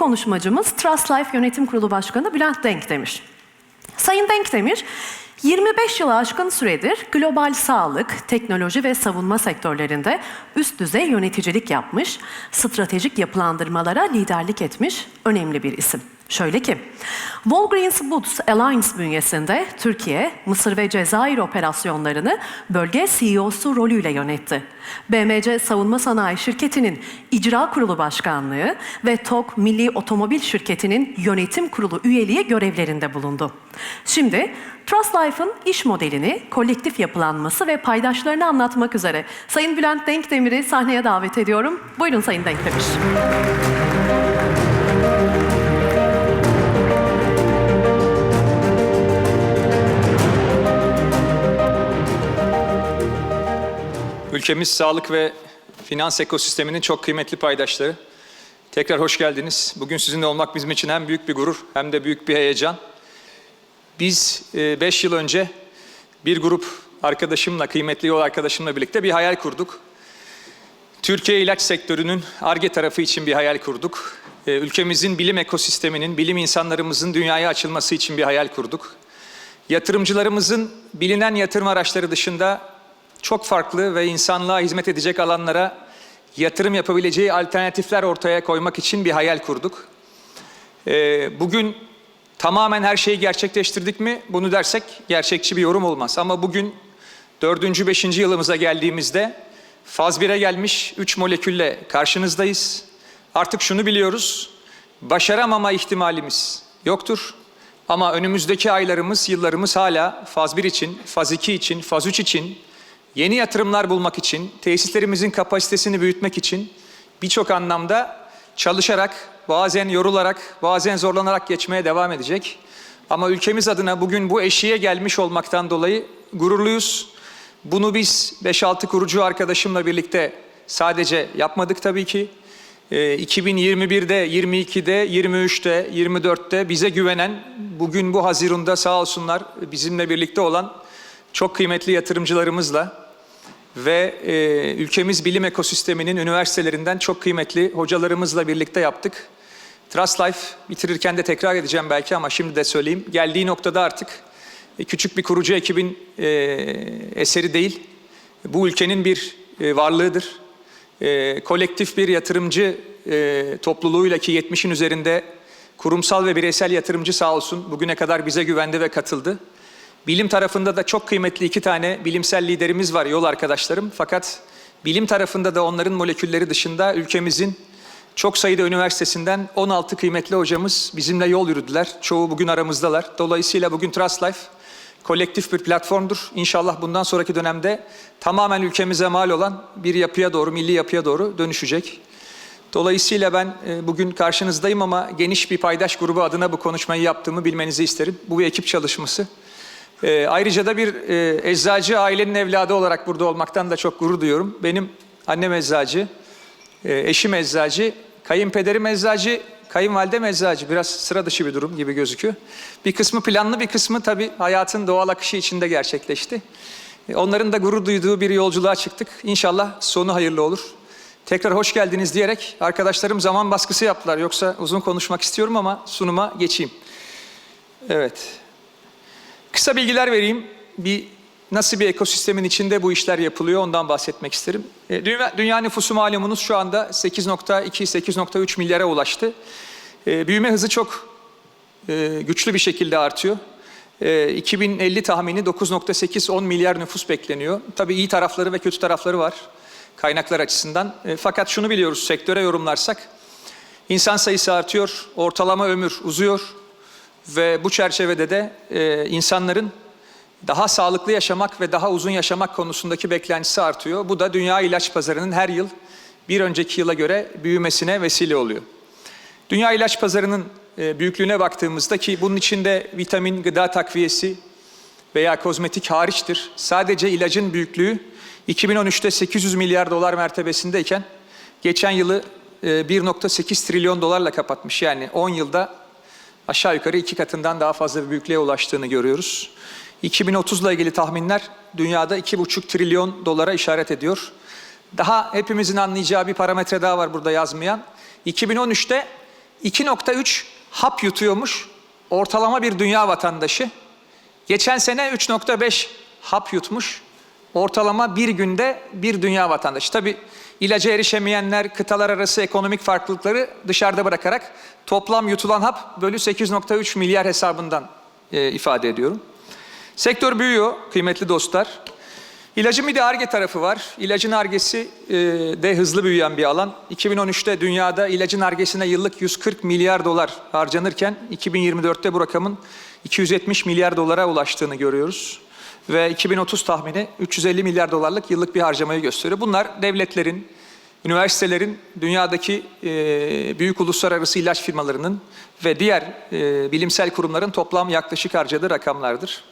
konuşmacımız Trust Life Yönetim Kurulu Başkanı Bülent Denk demiş. Sayın Denkdemir, 25 yılı aşkın süredir global sağlık, teknoloji ve savunma sektörlerinde üst düzey yöneticilik yapmış, stratejik yapılandırmalara liderlik etmiş önemli bir isim. Şöyle ki, Walgreens Boots Alliance bünyesinde Türkiye, Mısır ve Cezayir operasyonlarını bölge CEO'su rolüyle yönetti. BMC Savunma Sanayi Şirketi'nin icra kurulu başkanlığı ve TOK Milli Otomobil Şirketi'nin yönetim kurulu üyeliği görevlerinde bulundu. Şimdi Trust Life'ın iş modelini, kolektif yapılanması ve paydaşlarını anlatmak üzere Sayın Bülent Denkdemir'i sahneye davet ediyorum. Buyurun Sayın Denkdemir. Ülkemiz sağlık ve finans ekosisteminin çok kıymetli paydaşları. Tekrar hoş geldiniz. Bugün sizinle olmak bizim için hem büyük bir gurur hem de büyük bir heyecan. Biz 5 yıl önce bir grup arkadaşımla, kıymetli yol arkadaşımla birlikte bir hayal kurduk. Türkiye ilaç sektörünün ARGE tarafı için bir hayal kurduk. Ee, Ülkemizin bilim ekosisteminin, bilim insanlarımızın dünyaya açılması için bir hayal kurduk. Yatırımcılarımızın bilinen yatırım araçları dışında çok farklı ve insanlığa hizmet edecek alanlara yatırım yapabileceği alternatifler ortaya koymak için bir hayal kurduk. Ee, bugün tamamen her şeyi gerçekleştirdik mi? Bunu dersek gerçekçi bir yorum olmaz. Ama bugün dördüncü, beşinci yılımıza geldiğimizde faz 1'e gelmiş 3 molekülle karşınızdayız. Artık şunu biliyoruz, başaramama ihtimalimiz yoktur. Ama önümüzdeki aylarımız, yıllarımız hala faz 1 için, faz 2 için, faz 3 için, yeni yatırımlar bulmak için, tesislerimizin kapasitesini büyütmek için birçok anlamda çalışarak, bazen yorularak, bazen zorlanarak geçmeye devam edecek. Ama ülkemiz adına bugün bu eşiğe gelmiş olmaktan dolayı gururluyuz. Bunu biz 5-6 kurucu arkadaşımla birlikte sadece yapmadık tabii ki. Ee, 2021'de, 22'de, 23'te, 24'te bize güvenen, bugün bu Haziran'da sağ olsunlar bizimle birlikte olan çok kıymetli yatırımcılarımızla ve e, ülkemiz bilim ekosisteminin üniversitelerinden çok kıymetli hocalarımızla birlikte yaptık. Trust Life bitirirken de tekrar edeceğim belki ama şimdi de söyleyeyim. Geldiği noktada artık e, küçük bir kurucu ekibin e, eseri değil. Bu ülkenin bir e, varlığıdır. E, kolektif bir yatırımcı e, topluluğuyla ki 70'in üzerinde kurumsal ve bireysel yatırımcı sağ olsun bugüne kadar bize güvendi ve katıldı. Bilim tarafında da çok kıymetli iki tane bilimsel liderimiz var yol arkadaşlarım. Fakat bilim tarafında da onların molekülleri dışında ülkemizin çok sayıda üniversitesinden 16 kıymetli hocamız bizimle yol yürüdüler. Çoğu bugün aramızdalar. Dolayısıyla bugün Trust Life kolektif bir platformdur. İnşallah bundan sonraki dönemde tamamen ülkemize mal olan bir yapıya doğru, milli yapıya doğru dönüşecek. Dolayısıyla ben e, bugün karşınızdayım ama geniş bir paydaş grubu adına bu konuşmayı yaptığımı bilmenizi isterim. Bu bir ekip çalışması. E, ayrıca da bir e, eczacı ailenin evladı olarak burada olmaktan da çok gurur duyuyorum. Benim annem eczacı, e, eşim eczacı, kayınpederim eczacı, kayınvalidem eczacı. Biraz sıra dışı bir durum gibi gözüküyor. Bir kısmı planlı bir kısmı tabii hayatın doğal akışı içinde gerçekleşti. E, onların da gurur duyduğu bir yolculuğa çıktık. İnşallah sonu hayırlı olur. Tekrar hoş geldiniz diyerek arkadaşlarım zaman baskısı yaptılar. Yoksa uzun konuşmak istiyorum ama sunuma geçeyim. Evet. Kısa bilgiler vereyim. Bir nasıl bir ekosistemin içinde bu işler yapılıyor ondan bahsetmek isterim. E, Dünya, dünya nüfusu malumunuz şu anda 8.2-8.3 milyara ulaştı. E, büyüme hızı çok e, güçlü bir şekilde artıyor. E, 2050 tahmini 9.8-10 milyar nüfus bekleniyor. Tabii iyi tarafları ve kötü tarafları var kaynaklar açısından. Fakat şunu biliyoruz sektöre yorumlarsak insan sayısı artıyor, ortalama ömür uzuyor ve bu çerçevede de e, insanların daha sağlıklı yaşamak ve daha uzun yaşamak konusundaki beklentisi artıyor. Bu da dünya ilaç pazarının her yıl bir önceki yıla göre büyümesine vesile oluyor. Dünya ilaç pazarının e, büyüklüğüne baktığımızda ki bunun içinde vitamin, gıda takviyesi veya kozmetik hariçtir. Sadece ilacın büyüklüğü 2013'te 800 milyar dolar mertebesindeyken geçen yılı e, 1.8 trilyon dolarla kapatmış. Yani 10 yılda aşağı yukarı iki katından daha fazla bir büyüklüğe ulaştığını görüyoruz. 2030 ile ilgili tahminler dünyada 2,5 trilyon dolara işaret ediyor. Daha hepimizin anlayacağı bir parametre daha var burada yazmayan. 2013'te 2.3 hap yutuyormuş ortalama bir dünya vatandaşı. Geçen sene 3.5 hap yutmuş ortalama bir günde bir dünya vatandaşı. Tabi ilaca erişemeyenler kıtalar arası ekonomik farklılıkları dışarıda bırakarak toplam yutulan hap bölü 8.3 milyar hesabından e, ifade ediyorum. Sektör büyüyor kıymetli dostlar. İlacın bir de ARGE tarafı var. İlacın ARGE'si e, de hızlı büyüyen bir alan. 2013'te dünyada ilacın ARGE'sine yıllık 140 milyar dolar harcanırken 2024'te bu rakamın 270 milyar dolara ulaştığını görüyoruz. Ve 2030 tahmini 350 milyar dolarlık yıllık bir harcamayı gösteriyor. Bunlar devletlerin, üniversitelerin, dünyadaki e, büyük uluslararası ilaç firmalarının ve diğer e, bilimsel kurumların toplam yaklaşık harcadığı rakamlardır.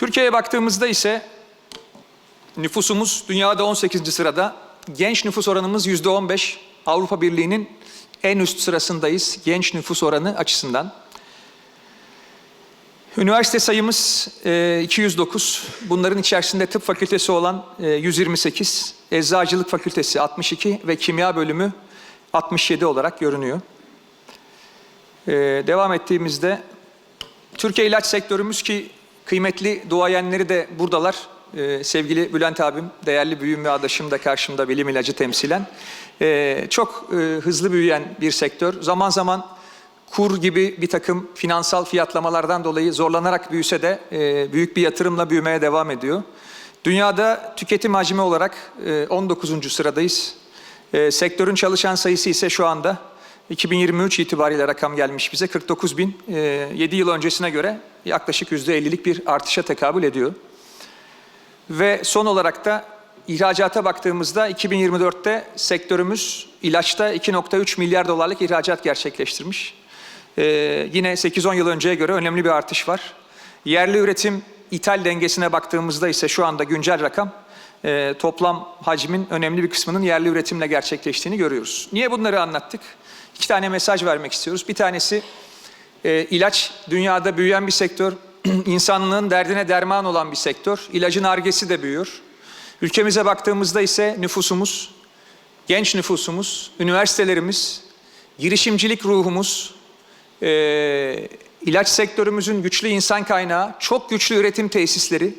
Türkiye'ye baktığımızda ise nüfusumuz dünyada 18. sırada. Genç nüfus oranımız %15. Avrupa Birliği'nin en üst sırasındayız genç nüfus oranı açısından. Üniversite sayımız e, 209. Bunların içerisinde tıp fakültesi olan e, 128, eczacılık fakültesi 62 ve kimya bölümü 67 olarak görünüyor. E, devam ettiğimizde Türkiye ilaç sektörümüz ki kıymetli duayenleri de buradalar. Ee, sevgili Bülent abim, değerli büyüğüm ve adaşım da karşımda bilim ilacı temsilen. Ee, çok e, hızlı büyüyen bir sektör. Zaman zaman kur gibi bir takım finansal fiyatlamalardan dolayı zorlanarak büyüse de e, büyük bir yatırımla büyümeye devam ediyor. Dünyada tüketim hacmi olarak e, 19. sıradayız. E, sektörün çalışan sayısı ise şu anda 2023 itibariyle rakam gelmiş bize 49 bin. E, 7 yıl öncesine göre yaklaşık %50'lik bir artışa tekabül ediyor. Ve son olarak da ihracata baktığımızda 2024'te sektörümüz ilaçta 2.3 milyar dolarlık ihracat gerçekleştirmiş. Ee, yine 8-10 yıl önceye göre önemli bir artış var. Yerli üretim ithal dengesine baktığımızda ise şu anda güncel rakam e, toplam hacmin önemli bir kısmının yerli üretimle gerçekleştiğini görüyoruz. Niye bunları anlattık? İki tane mesaj vermek istiyoruz. Bir tanesi e, ilaç dünyada büyüyen bir sektör, insanlığın derdine derman olan bir sektör. İlacın argesi de büyüyor. Ülkemize baktığımızda ise nüfusumuz, genç nüfusumuz, üniversitelerimiz, girişimcilik ruhumuz, e, ilaç sektörümüzün güçlü insan kaynağı, çok güçlü üretim tesisleri,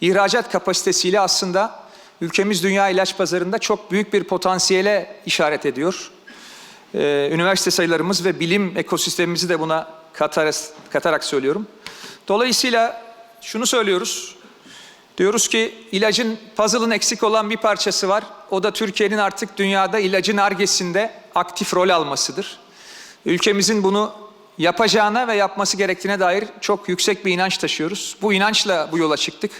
ihracat kapasitesiyle aslında ülkemiz dünya ilaç pazarında çok büyük bir potansiyele işaret ediyor. Ee, üniversite sayılarımız ve bilim ekosistemimizi de buna katarak, katarak söylüyorum. Dolayısıyla şunu söylüyoruz. Diyoruz ki ilacın puzzle'ın eksik olan bir parçası var. O da Türkiye'nin artık dünyada ilacın argesinde aktif rol almasıdır. Ülkemizin bunu yapacağına ve yapması gerektiğine dair çok yüksek bir inanç taşıyoruz. Bu inançla bu yola çıktık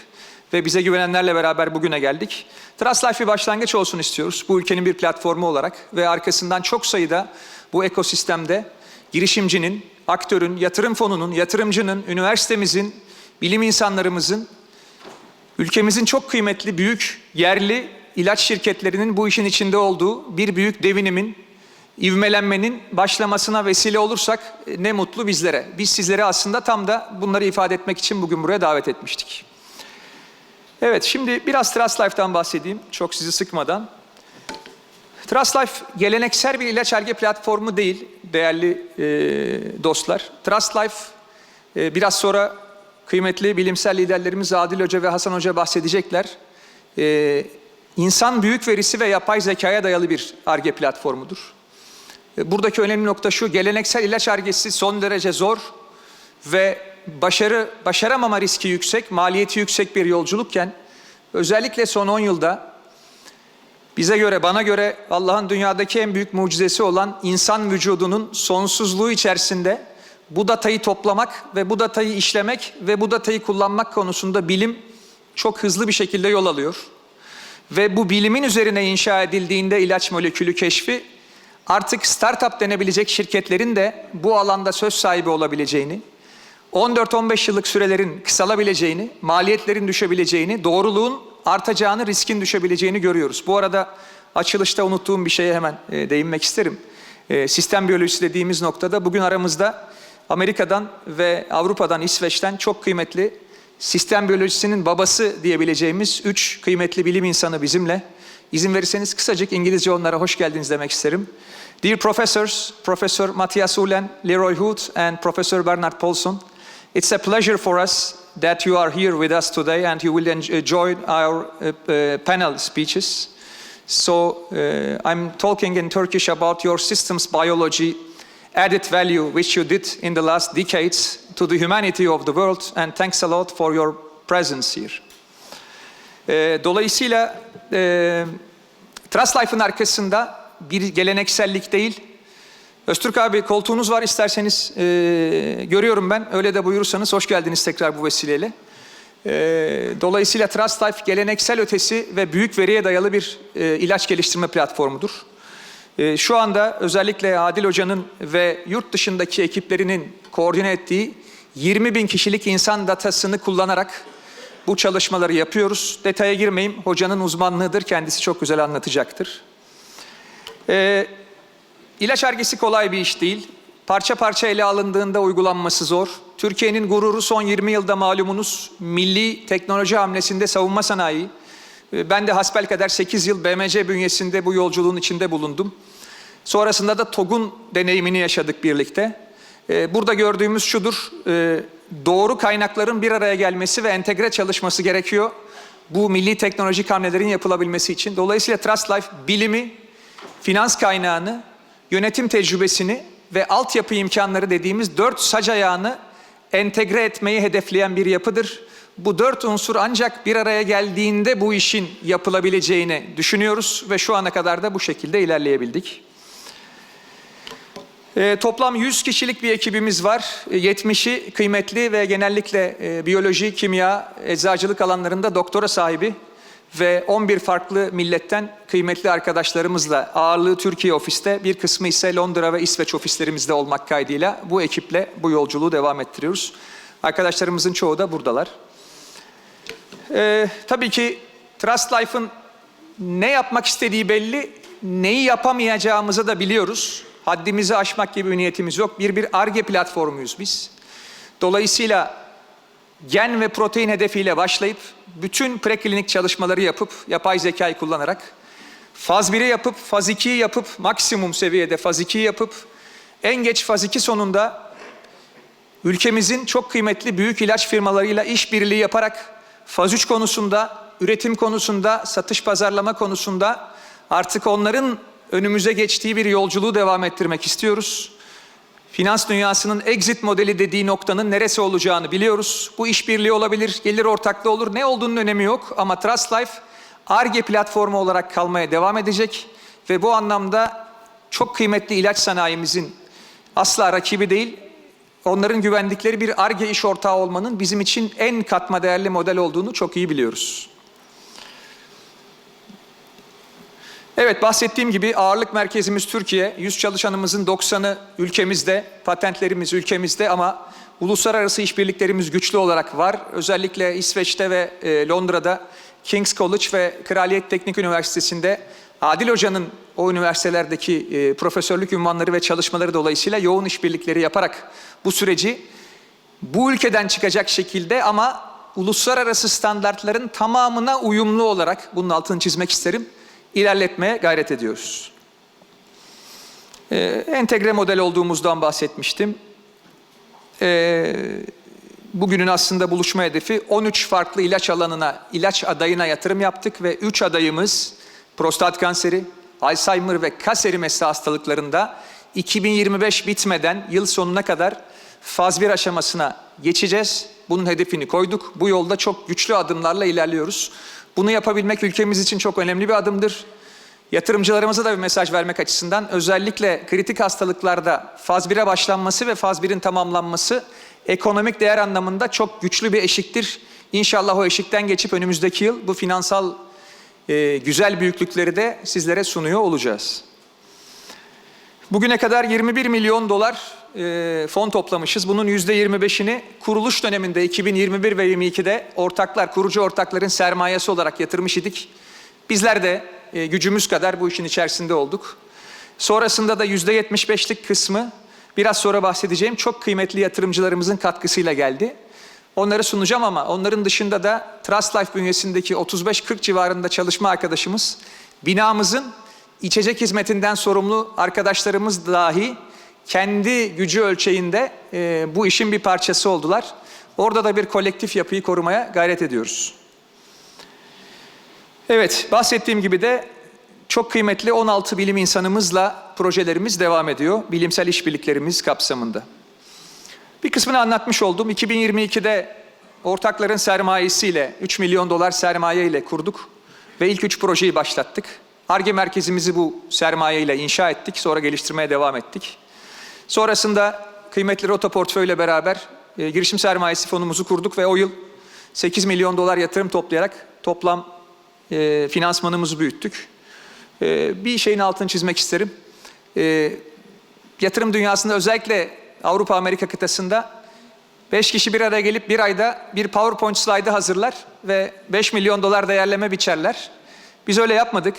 ve bize güvenenlerle beraber bugüne geldik. Trust Life bir başlangıç olsun istiyoruz. Bu ülkenin bir platformu olarak ve arkasından çok sayıda bu ekosistemde girişimcinin, aktörün, yatırım fonunun, yatırımcının, üniversitemizin, bilim insanlarımızın, ülkemizin çok kıymetli büyük yerli ilaç şirketlerinin bu işin içinde olduğu bir büyük devinimin, ivmelenmenin başlamasına vesile olursak e, ne mutlu bizlere. Biz sizlere aslında tam da bunları ifade etmek için bugün buraya davet etmiştik. Evet, şimdi biraz Trust Life'dan bahsedeyim, çok sizi sıkmadan. Trust Life geleneksel bir ilaç arge platformu değil, değerli e, dostlar. Trust Life e, biraz sonra kıymetli bilimsel liderlerimiz Adil Hoca ve Hasan Hoca bahsedecekler. E, insan büyük verisi ve yapay zekaya dayalı bir arge platformudur. E, buradaki önemli nokta şu, geleneksel ilaç argesi son derece zor ve başarı başaramama riski yüksek, maliyeti yüksek bir yolculukken özellikle son 10 yılda bize göre, bana göre Allah'ın dünyadaki en büyük mucizesi olan insan vücudunun sonsuzluğu içerisinde bu datayı toplamak ve bu datayı işlemek ve bu datayı kullanmak konusunda bilim çok hızlı bir şekilde yol alıyor. Ve bu bilimin üzerine inşa edildiğinde ilaç molekülü keşfi artık startup denebilecek şirketlerin de bu alanda söz sahibi olabileceğini, 14-15 yıllık sürelerin kısalabileceğini, maliyetlerin düşebileceğini, doğruluğun artacağını, riskin düşebileceğini görüyoruz. Bu arada açılışta unuttuğum bir şeye hemen e, değinmek isterim. E, sistem biyolojisi dediğimiz noktada bugün aramızda Amerika'dan ve Avrupa'dan, İsveç'ten çok kıymetli sistem biyolojisinin babası diyebileceğimiz üç kıymetli bilim insanı bizimle. İzin verirseniz kısacık İngilizce onlara hoş geldiniz demek isterim. Dear professors, Professor Matthias Ulen, Leroy Hood and Professor Bernard Paulson, it's a pleasure for us that you are here with us today and you will en- join our uh, uh, panel speeches. So uh, I'm talking in Turkish about your systems biology added value which you did in the last decades to the humanity of the world and thanks a lot for your presence here. Ee, dolayısıyla e, Trust Life'ın arkasında bir geleneksellik değil. Öztürk abi koltuğunuz var isterseniz e, görüyorum ben. Öyle de buyurursanız hoş geldiniz tekrar bu vesileyle. E, dolayısıyla Trust Life geleneksel ötesi ve büyük veriye dayalı bir e, ilaç geliştirme platformudur. E, şu anda özellikle Adil Hoca'nın ve yurt dışındaki ekiplerinin koordine ettiği 20 bin kişilik insan datasını kullanarak bu çalışmaları yapıyoruz. Detaya girmeyeyim. Hocanın uzmanlığıdır. Kendisi çok güzel anlatacaktır. Ee, ilaç argesi kolay bir iş değil. Parça parça ele alındığında uygulanması zor. Türkiye'nin gururu son 20 yılda malumunuz milli teknoloji hamlesinde savunma sanayi. Ee, Ben de hasbelkader 8 yıl BMC bünyesinde bu yolculuğun içinde bulundum. Sonrasında da TOG'un deneyimini yaşadık birlikte. Ee, Burada gördüğümüz şudur, e, doğru kaynakların bir araya gelmesi ve entegre çalışması gerekiyor. Bu milli teknolojik hamlelerin yapılabilmesi için. Dolayısıyla Trust Life bilimi, finans kaynağını, yönetim tecrübesini ve altyapı imkanları dediğimiz dört sac ayağını entegre etmeyi hedefleyen bir yapıdır. Bu dört unsur ancak bir araya geldiğinde bu işin yapılabileceğini düşünüyoruz ve şu ana kadar da bu şekilde ilerleyebildik. Ee, toplam 100 kişilik bir ekibimiz var. Ee, 70'i kıymetli ve genellikle e, biyoloji, kimya, eczacılık alanlarında doktora sahibi ve 11 farklı milletten kıymetli arkadaşlarımızla ağırlığı Türkiye ofiste, bir kısmı ise Londra ve İsveç ofislerimizde olmak kaydıyla bu ekiple bu yolculuğu devam ettiriyoruz. Arkadaşlarımızın çoğu da buradalar. Ee, tabii ki Trust Life'ın ne yapmak istediği belli, neyi yapamayacağımızı da biliyoruz. Haddimizi aşmak gibi bir niyetimiz yok. Bir bir ARGE platformuyuz biz. Dolayısıyla gen ve protein hedefiyle başlayıp bütün preklinik çalışmaları yapıp yapay zekayı kullanarak faz 1'i yapıp faz 2'yi yapıp maksimum seviyede faz 2'yi yapıp en geç faz 2 sonunda ülkemizin çok kıymetli büyük ilaç firmalarıyla işbirliği yaparak faz 3 konusunda, üretim konusunda, satış pazarlama konusunda artık onların önümüze geçtiği bir yolculuğu devam ettirmek istiyoruz. Finans dünyasının exit modeli dediği noktanın neresi olacağını biliyoruz. Bu işbirliği olabilir, gelir ortaklığı olur. Ne olduğunun önemi yok ama Trust Life ARGE platformu olarak kalmaya devam edecek ve bu anlamda çok kıymetli ilaç sanayimizin asla rakibi değil, onların güvendikleri bir ARGE iş ortağı olmanın bizim için en katma değerli model olduğunu çok iyi biliyoruz. Evet bahsettiğim gibi ağırlık merkezimiz Türkiye. 100 çalışanımızın 90'ı ülkemizde, patentlerimiz ülkemizde ama uluslararası işbirliklerimiz güçlü olarak var. Özellikle İsveç'te ve e, Londra'da King's College ve Kraliyet Teknik Üniversitesi'nde Adil Hoca'nın o üniversitelerdeki e, profesörlük ünvanları ve çalışmaları dolayısıyla yoğun işbirlikleri yaparak bu süreci bu ülkeden çıkacak şekilde ama uluslararası standartların tamamına uyumlu olarak bunun altını çizmek isterim ilerletmeye gayret ediyoruz. Ee, entegre model olduğumuzdan bahsetmiştim. Ee, bugünün aslında buluşma hedefi 13 farklı ilaç alanına, ilaç adayına yatırım yaptık ve 3 adayımız prostat kanseri, Alzheimer ve kas erimesi hastalıklarında 2025 bitmeden yıl sonuna kadar faz 1 aşamasına geçeceğiz. Bunun hedefini koyduk. Bu yolda çok güçlü adımlarla ilerliyoruz. Bunu yapabilmek ülkemiz için çok önemli bir adımdır. Yatırımcılarımıza da bir mesaj vermek açısından özellikle kritik hastalıklarda faz 1'e başlanması ve faz 1'in tamamlanması ekonomik değer anlamında çok güçlü bir eşiktir. İnşallah o eşikten geçip önümüzdeki yıl bu finansal e, güzel büyüklükleri de sizlere sunuyor olacağız. Bugüne kadar 21 milyon dolar e, fon toplamışız. Bunun %25'ini kuruluş döneminde 2021 ve 2022'de ortaklar, kurucu ortakların sermayesi olarak yatırmış idik. Bizler de e, gücümüz kadar bu işin içerisinde olduk. Sonrasında da %75'lik kısmı biraz sonra bahsedeceğim çok kıymetli yatırımcılarımızın katkısıyla geldi. Onları sunacağım ama onların dışında da Trust Life bünyesindeki 35-40 civarında çalışma arkadaşımız Binamızın içecek hizmetinden sorumlu arkadaşlarımız dahi kendi gücü ölçeğinde e, bu işin bir parçası oldular. Orada da bir kolektif yapıyı korumaya gayret ediyoruz. Evet, bahsettiğim gibi de çok kıymetli 16 bilim insanımızla projelerimiz devam ediyor. Bilimsel işbirliklerimiz kapsamında. Bir kısmını anlatmış oldum. 2022'de ortakların sermayesiyle 3 milyon dolar sermaye ile kurduk ve ilk 3 projeyi başlattık. ARGE merkezimizi bu sermaye ile inşa ettik. Sonra geliştirmeye devam ettik. Sonrasında kıymetli Rota portföyle beraber e, girişim sermayesi fonumuzu kurduk ve o yıl 8 milyon dolar yatırım toplayarak toplam e, finansmanımızı büyüttük. E, bir şeyin altını çizmek isterim. E, yatırım dünyasında özellikle Avrupa Amerika kıtasında 5 kişi bir araya gelip bir ayda bir PowerPoint slide'ı hazırlar ve 5 milyon dolar değerleme biçerler. Biz öyle yapmadık.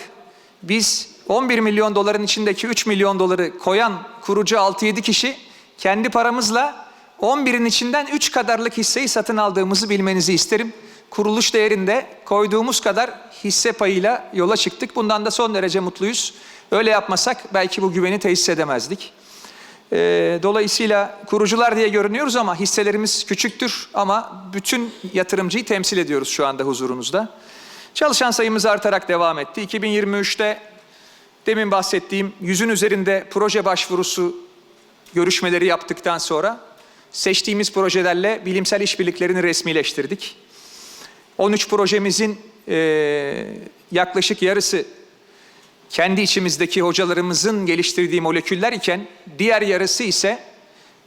Biz 11 milyon doların içindeki 3 milyon doları koyan kurucu 6-7 kişi kendi paramızla 11'in içinden 3 kadarlık hisseyi satın aldığımızı bilmenizi isterim. Kuruluş değerinde koyduğumuz kadar hisse payıyla yola çıktık. Bundan da son derece mutluyuz. Öyle yapmasak belki bu güveni tesis edemezdik. Ee, dolayısıyla kurucular diye görünüyoruz ama hisselerimiz küçüktür ama bütün yatırımcıyı temsil ediyoruz şu anda huzurunuzda. Çalışan sayımız artarak devam etti. 2023'te demin bahsettiğim yüzün üzerinde proje başvurusu görüşmeleri yaptıktan sonra seçtiğimiz projelerle bilimsel işbirliklerini resmileştirdik. 13 projemizin eee, yaklaşık yarısı kendi içimizdeki hocalarımızın geliştirdiği moleküller iken diğer yarısı ise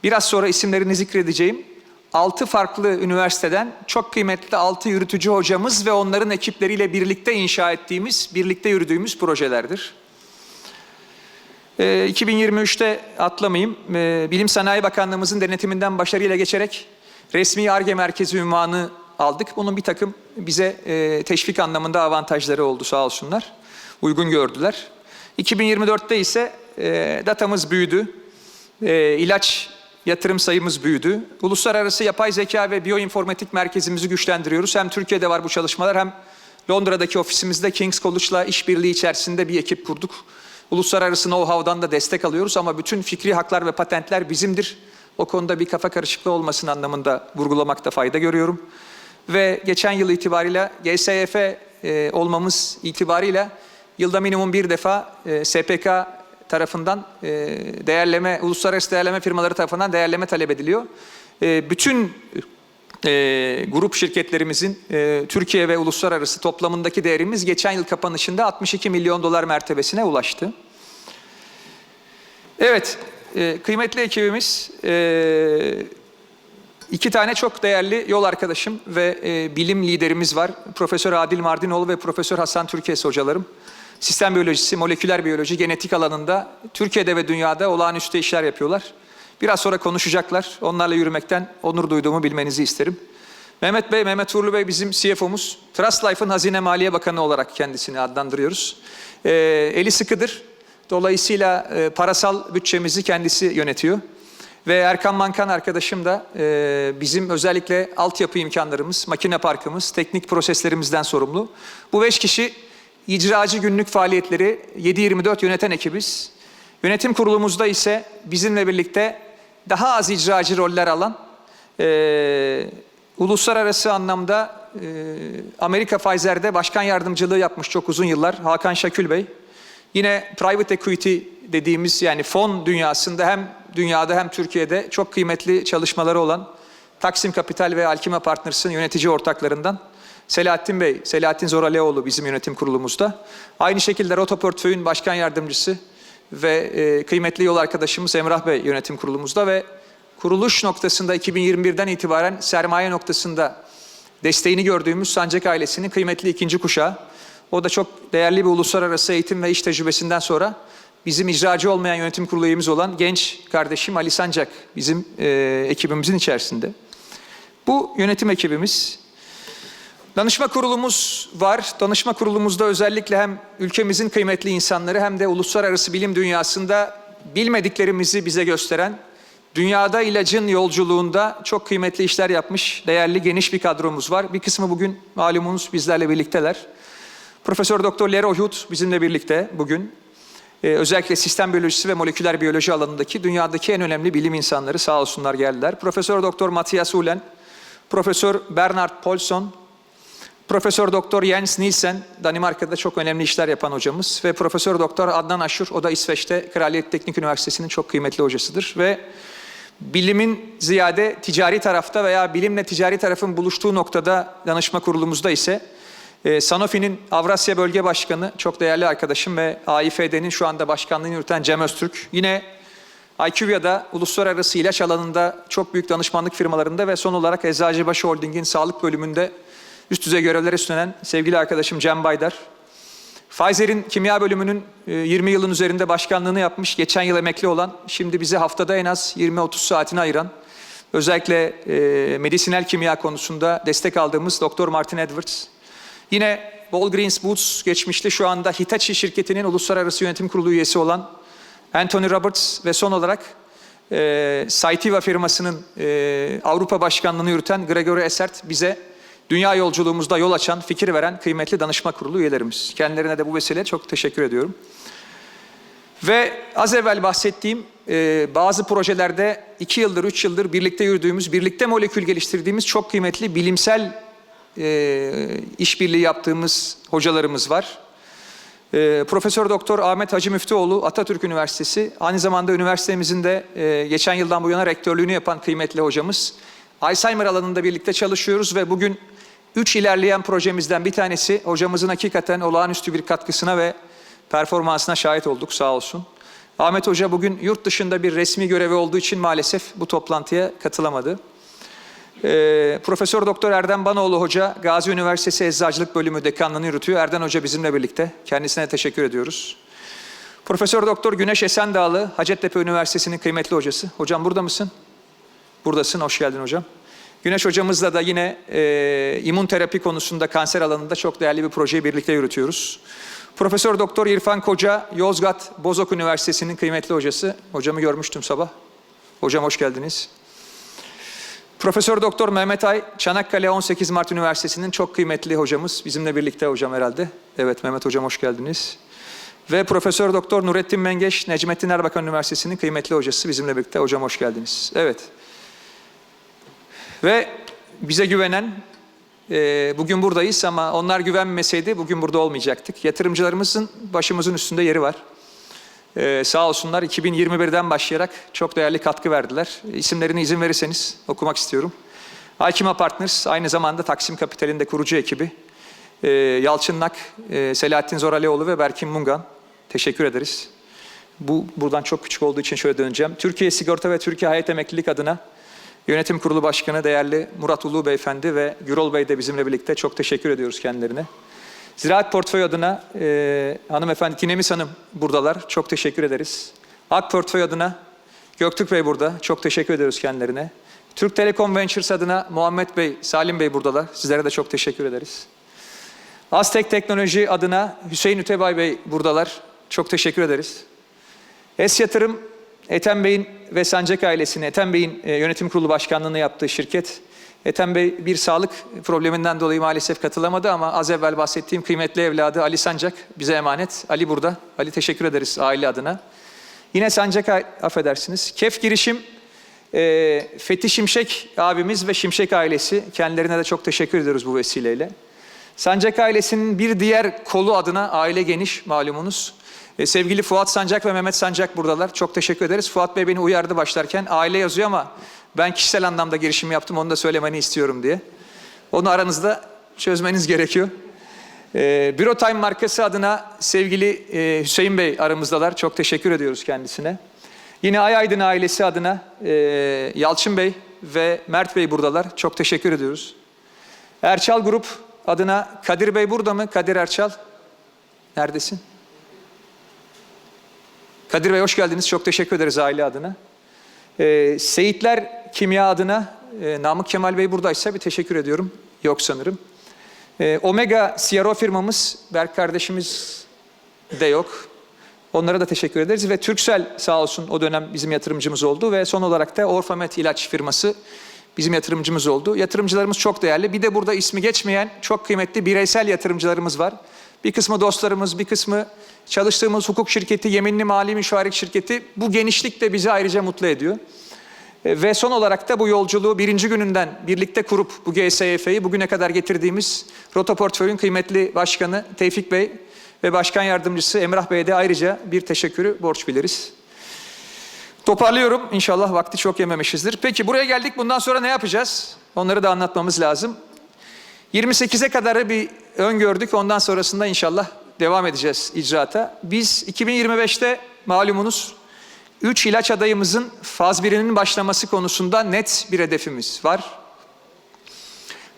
biraz sonra isimlerini zikredeceğim. 6 farklı üniversiteden çok kıymetli 6 yürütücü hocamız ve onların ekipleriyle birlikte inşa ettiğimiz, birlikte yürüdüğümüz projelerdir. Ee, 2023'te atlamayayım. Ee, Bilim Sanayi Bakanlığımızın denetiminden başarıyla geçerek resmi ARGE merkezi ünvanı aldık. Bunun bir takım bize e, teşvik anlamında avantajları oldu sağ olsunlar. Uygun gördüler. 2024'te ise e, datamız büyüdü. E, ilaç yatırım sayımız büyüdü. Uluslararası yapay zeka ve biyoinformatik merkezimizi güçlendiriyoruz. Hem Türkiye'de var bu çalışmalar hem Londra'daki ofisimizde King's College'la işbirliği içerisinde bir ekip kurduk. Uluslararası know-how'dan da destek alıyoruz ama bütün fikri haklar ve patentler bizimdir. O konuda bir kafa karışıklığı olmasın anlamında vurgulamakta fayda görüyorum. Ve geçen yıl itibariyle GSYF e, olmamız itibariyle yılda minimum bir defa e, SPK tarafından e, değerleme, uluslararası değerleme firmaları tarafından değerleme talep ediliyor. E, bütün e, grup şirketlerimizin e, Türkiye ve uluslararası toplamındaki değerimiz geçen yıl kapanışında 62 milyon dolar mertebesine ulaştı. Evet, e, kıymetli ekibimiz, e, iki tane çok değerli yol arkadaşım ve e, bilim liderimiz var. Profesör Adil Mardinoğlu ve Profesör Hasan Türkes hocalarım. Sistem biyolojisi, moleküler biyoloji, genetik alanında Türkiye'de ve dünyada olağanüstü işler yapıyorlar. Biraz sonra konuşacaklar. Onlarla yürümekten onur duyduğumu bilmenizi isterim. Mehmet Bey, Mehmet Uğurlu Bey bizim CFO'muz. Trust Life'ın Hazine Maliye Bakanı olarak kendisini adlandırıyoruz. Ee, eli sıkıdır. Dolayısıyla e, parasal bütçemizi kendisi yönetiyor. Ve Erkan Mankan arkadaşım da e, bizim özellikle altyapı imkanlarımız, makine parkımız, teknik proseslerimizden sorumlu. Bu beş kişi icracı günlük faaliyetleri 7-24 yöneten ekibiz. Yönetim kurulumuzda ise bizimle birlikte daha az icracı roller alan, e, uluslararası anlamda e, Amerika Pfizer'de başkan yardımcılığı yapmış çok uzun yıllar Hakan Şakül Bey. Yine private equity dediğimiz yani fon dünyasında hem dünyada hem Türkiye'de çok kıymetli çalışmaları olan Taksim Kapital ve Alkima Partners'ın yönetici ortaklarından Selahattin Bey, Selahattin Zoraleoğlu bizim yönetim kurulumuzda. Aynı şekilde Rota Portföy'ün başkan yardımcısı ve e, kıymetli yol arkadaşımız Emrah Bey yönetim kurulumuzda ve kuruluş noktasında 2021'den itibaren sermaye noktasında desteğini gördüğümüz Sancak ailesinin kıymetli ikinci kuşağı. O da çok değerli bir uluslararası eğitim ve iş tecrübesinden sonra bizim icracı olmayan yönetim kurulu üyemiz olan genç kardeşim Ali Sancak bizim e, ekibimizin içerisinde. Bu yönetim ekibimiz. Danışma kurulumuz var. Danışma kurulumuzda özellikle hem ülkemizin kıymetli insanları hem de uluslararası bilim dünyasında bilmediklerimizi bize gösteren, dünyada ilacın yolculuğunda çok kıymetli işler yapmış değerli geniş bir kadromuz var. Bir kısmı bugün malumunuz bizlerle birlikteler. Profesör Doktor Lero Hut bizimle birlikte bugün. Ee, özellikle sistem biyolojisi ve moleküler biyoloji alanındaki dünyadaki en önemli bilim insanları sağ olsunlar geldiler. Profesör Doktor Matthias Ulen, Profesör Bernard Paulson, Profesör Doktor Jens Nielsen, Danimarka'da çok önemli işler yapan hocamız ve Profesör Doktor Adnan Aşur, o da İsveç'te Kraliyet Teknik Üniversitesi'nin çok kıymetli hocasıdır ve bilimin ziyade ticari tarafta veya bilimle ticari tarafın buluştuğu noktada danışma kurulumuzda ise e, Sanofi'nin Avrasya Bölge Başkanı, çok değerli arkadaşım ve AİFD'nin şu anda başkanlığını yürüten Cem Öztürk. Yine IQVIA'da uluslararası ilaç alanında çok büyük danışmanlık firmalarında ve son olarak Eczacıbaşı Holding'in sağlık bölümünde üst düzey görevler üstlenen sevgili arkadaşım Cem Baydar. Pfizer'in kimya bölümünün e, 20 yılın üzerinde başkanlığını yapmış, geçen yıl emekli olan, şimdi bize haftada en az 20-30 saatini ayıran, özellikle e, medisinal kimya konusunda destek aldığımız Doktor Martin Edwards. Yine Walgreens Boots geçmişte şu anda Hitachi şirketinin uluslararası yönetim kurulu üyesi olan Anthony Roberts ve son olarak e, Cytiva firmasının e, Avrupa başkanlığını yürüten Gregory Essert bize dünya yolculuğumuzda yol açan, fikir veren kıymetli danışma kurulu üyelerimiz. Kendilerine de bu vesileyle çok teşekkür ediyorum. Ve az evvel bahsettiğim e, bazı projelerde iki yıldır, üç yıldır birlikte yürüdüğümüz, birlikte molekül geliştirdiğimiz çok kıymetli bilimsel e, işbirliği yaptığımız hocalarımız var. E, Profesör Doktor Ahmet Hacı Müftüoğlu Atatürk Üniversitesi, aynı zamanda üniversitemizin de e, geçen yıldan bu yana rektörlüğünü yapan kıymetli hocamız. Alzheimer alanında birlikte çalışıyoruz ve bugün üç ilerleyen projemizden bir tanesi hocamızın hakikaten olağanüstü bir katkısına ve performansına şahit olduk sağ olsun. Ahmet Hoca bugün yurt dışında bir resmi görevi olduğu için maalesef bu toplantıya katılamadı. Ee, Profesör Doktor Erdem Banoğlu Hoca Gazi Üniversitesi Eczacılık Bölümü dekanlığını yürütüyor. Erden Hoca bizimle birlikte. Kendisine teşekkür ediyoruz. Profesör Doktor Güneş Esendağlı Hacettepe Üniversitesi'nin kıymetli hocası. Hocam burada mısın? Buradasın. Hoş geldin hocam. Güneş hocamızla da yine e, immün terapi konusunda kanser alanında çok değerli bir projeyi birlikte yürütüyoruz. Profesör Doktor İrfan Koca Yozgat Bozok Üniversitesi'nin kıymetli hocası. Hocamı görmüştüm sabah. Hocam hoş geldiniz. Profesör Doktor Mehmet Ay, Çanakkale 18 Mart Üniversitesi'nin çok kıymetli hocamız. Bizimle birlikte hocam herhalde. Evet Mehmet hocam hoş geldiniz. Ve Profesör Doktor Nurettin Mengeş, Necmettin Erbakan Üniversitesi'nin kıymetli hocası. Bizimle birlikte hocam hoş geldiniz. Evet. Ve bize güvenen, e, bugün buradayız ama onlar güvenmeseydi bugün burada olmayacaktık. Yatırımcılarımızın başımızın üstünde yeri var. Ee, sağ olsunlar 2021'den başlayarak çok değerli katkı verdiler. İsimlerini izin verirseniz okumak istiyorum. Alkima Partners aynı zamanda Taksim Kapital'in de kurucu ekibi. Ee, Yalçın Nak, e, Selahattin Zoralioğlu ve Berkin Mungan. Teşekkür ederiz. Bu buradan çok küçük olduğu için şöyle döneceğim. Türkiye Sigorta ve Türkiye Hayat Emeklilik adına Yönetim Kurulu Başkanı değerli Murat Ulu Beyefendi ve Gürol Bey de bizimle birlikte çok teşekkür ediyoruz kendilerine. Ziraat Portföy adına e, hanımefendi Tinemis Hanım buradalar. Çok teşekkür ederiz. AK Portföy adına Göktürk Bey burada. Çok teşekkür ediyoruz kendilerine. Türk Telekom Ventures adına Muhammed Bey, Salim Bey buradalar. Sizlere de çok teşekkür ederiz. Aztek Teknoloji adına Hüseyin Ütebay Bey buradalar. Çok teşekkür ederiz. Es Yatırım, Ethem Bey'in ve Sancak ailesinin, Ethem Bey'in e, yönetim kurulu başkanlığını yaptığı şirket. Ethem Bey bir sağlık probleminden dolayı maalesef katılamadı ama az evvel bahsettiğim kıymetli evladı Ali Sancak bize emanet. Ali burada. Ali teşekkür ederiz aile adına. Yine Sancak, affedersiniz. Kef Girişim, e, Fethi Şimşek abimiz ve Şimşek ailesi. Kendilerine de çok teşekkür ediyoruz bu vesileyle. Sancak ailesinin bir diğer kolu adına aile geniş malumunuz. E, sevgili Fuat Sancak ve Mehmet Sancak buradalar. Çok teşekkür ederiz. Fuat Bey beni uyardı başlarken. Aile yazıyor ama ben kişisel anlamda girişim yaptım. Onu da söylemeni istiyorum diye. Onu aranızda çözmeniz gerekiyor. E, Büro Time markası adına sevgili e, Hüseyin Bey aramızdalar. Çok teşekkür ediyoruz kendisine. Yine Ay Aydın ailesi adına e, Yalçın Bey ve Mert Bey buradalar. Çok teşekkür ediyoruz. Erçal Grup adına Kadir Bey burada mı? Kadir Erçal. Neredesin? Kadir Bey hoş geldiniz. Çok teşekkür ederiz aile adına. Ee, Seyitler Kimya adına e, Namık Kemal Bey buradaysa bir teşekkür ediyorum. Yok sanırım. Ee, Omega CRO firmamız Berk kardeşimiz de yok. Onlara da teşekkür ederiz ve Turkcell sağ olsun o dönem bizim yatırımcımız oldu ve son olarak da Orfamet ilaç firması bizim yatırımcımız oldu. Yatırımcılarımız çok değerli. Bir de burada ismi geçmeyen çok kıymetli bireysel yatırımcılarımız var. Bir kısmı dostlarımız, bir kısmı çalıştığımız hukuk şirketi, yeminli mali müşavirlik şirketi. Bu genişlik de bizi ayrıca mutlu ediyor. E, Ve son olarak da bu yolculuğu birinci gününden birlikte kurup bu GSYF'yi bugüne kadar getirdiğimiz Rota Portföy'ün kıymetli başkanı Tevfik Bey ve başkan yardımcısı Emrah Bey'e de ayrıca bir teşekkürü borç biliriz. Toparlıyorum. İnşallah vakti çok yememişizdir. Peki buraya geldik. Bundan sonra ne yapacağız? Onları da anlatmamız lazım. 28'e kadarı bir öngördük. Ondan sonrasında inşallah devam edeceğiz icraata. Biz 2025'te malumunuz 3 ilaç adayımızın faz 1'inin başlaması konusunda net bir hedefimiz var.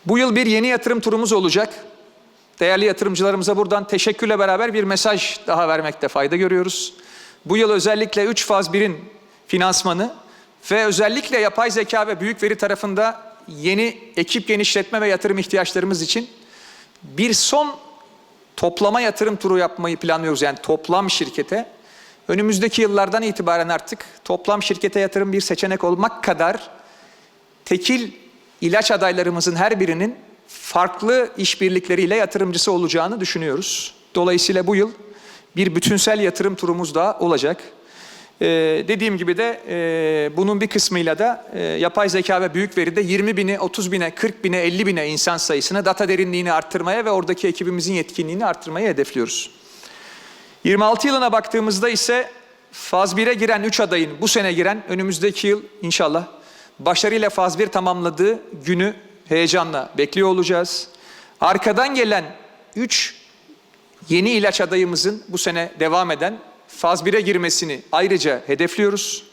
Bu yıl bir yeni yatırım turumuz olacak. Değerli yatırımcılarımıza buradan teşekkürle beraber bir mesaj daha vermekte fayda görüyoruz. Bu yıl özellikle 3 faz 1'in finansmanı ve özellikle yapay zeka ve büyük veri tarafında yeni ekip genişletme ve yatırım ihtiyaçlarımız için bir son toplama yatırım turu yapmayı planlıyoruz. Yani toplam şirkete. Önümüzdeki yıllardan itibaren artık toplam şirkete yatırım bir seçenek olmak kadar tekil ilaç adaylarımızın her birinin farklı işbirlikleriyle yatırımcısı olacağını düşünüyoruz. Dolayısıyla bu yıl bir bütünsel yatırım turumuz daha olacak. Ee, dediğim gibi de e, bunun bir kısmıyla da e, yapay zeka ve büyük veride 20 bine, 30 bine, 40 bine, 50 bine insan sayısını data derinliğini arttırmaya ve oradaki ekibimizin yetkinliğini arttırmaya hedefliyoruz. 26 yılına baktığımızda ise faz 1'e giren 3 adayın bu sene giren önümüzdeki yıl inşallah başarıyla faz 1 tamamladığı günü heyecanla bekliyor olacağız. Arkadan gelen 3 yeni ilaç adayımızın bu sene devam eden faz 1'e girmesini ayrıca hedefliyoruz.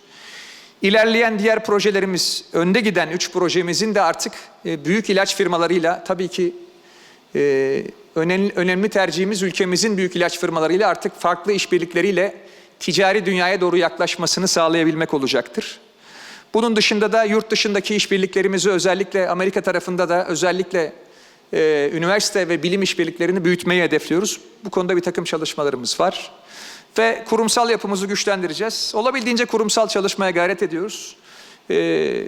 İlerleyen diğer projelerimiz, önde giden 3 projemizin de artık e, büyük ilaç firmalarıyla tabii ki ee, önemli, önemli tercihimiz ülkemizin büyük ilaç firmalarıyla artık farklı işbirlikleriyle ticari dünyaya doğru yaklaşmasını sağlayabilmek olacaktır. Bunun dışında da yurt dışındaki işbirliklerimizi özellikle Amerika tarafında da özellikle e, üniversite ve bilim işbirliklerini büyütmeyi hedefliyoruz. Bu konuda bir takım çalışmalarımız var. Ve kurumsal yapımızı güçlendireceğiz. Olabildiğince kurumsal çalışmaya gayret ediyoruz. Ee,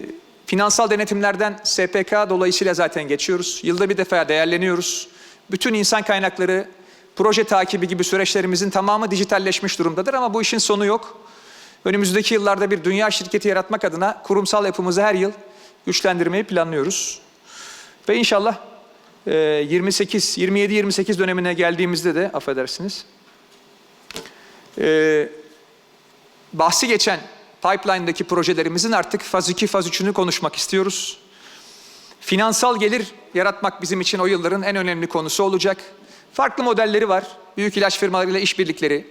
finansal denetimlerden SPK dolayısıyla zaten geçiyoruz. Yılda bir defa değerleniyoruz. Bütün insan kaynakları, proje takibi gibi süreçlerimizin tamamı dijitalleşmiş durumdadır ama bu işin sonu yok. Önümüzdeki yıllarda bir dünya şirketi yaratmak adına kurumsal yapımızı her yıl güçlendirmeyi planlıyoruz. Ve inşallah e, 28, 27-28 dönemine geldiğimizde de affedersiniz. E, bahsi geçen pipeline'daki projelerimizin artık faz 2, faz 3'ünü konuşmak istiyoruz. Finansal gelir yaratmak bizim için o yılların en önemli konusu olacak. Farklı modelleri var. Büyük ilaç firmalarıyla işbirlikleri,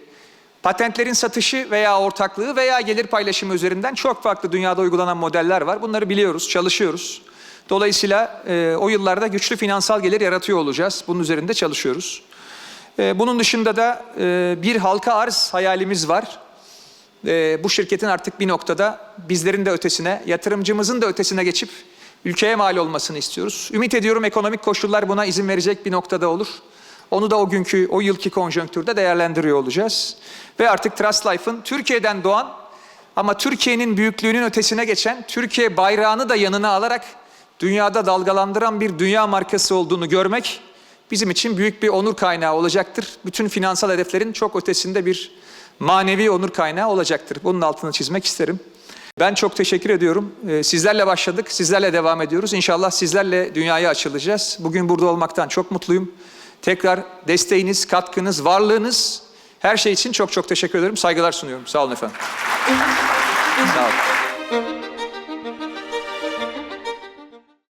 patentlerin satışı veya ortaklığı veya gelir paylaşımı üzerinden çok farklı dünyada uygulanan modeller var. Bunları biliyoruz, çalışıyoruz. Dolayısıyla e, o yıllarda güçlü finansal gelir yaratıyor olacağız. Bunun üzerinde çalışıyoruz. E, bunun dışında da e, bir halka arz hayalimiz var. E, bu şirketin artık bir noktada bizlerin de ötesine, yatırımcımızın da ötesine geçip ülkeye mal olmasını istiyoruz. Ümit ediyorum ekonomik koşullar buna izin verecek bir noktada olur. Onu da o günkü, o yılki konjonktürde değerlendiriyor olacağız. Ve artık Trust Life'ın Türkiye'den doğan ama Türkiye'nin büyüklüğünün ötesine geçen, Türkiye bayrağını da yanına alarak dünyada dalgalandıran bir dünya markası olduğunu görmek bizim için büyük bir onur kaynağı olacaktır. Bütün finansal hedeflerin çok ötesinde bir manevi onur kaynağı olacaktır. Bunun altını çizmek isterim. Ben çok teşekkür ediyorum. Ee, Sizlerle başladık, sizlerle devam ediyoruz. İnşallah sizlerle dünyaya açılacağız. Bugün burada olmaktan çok mutluyum. Tekrar desteğiniz, katkınız, varlığınız her şey için çok çok teşekkür ederim. Saygılar sunuyorum. Sağ olun efendim. Sağ olun.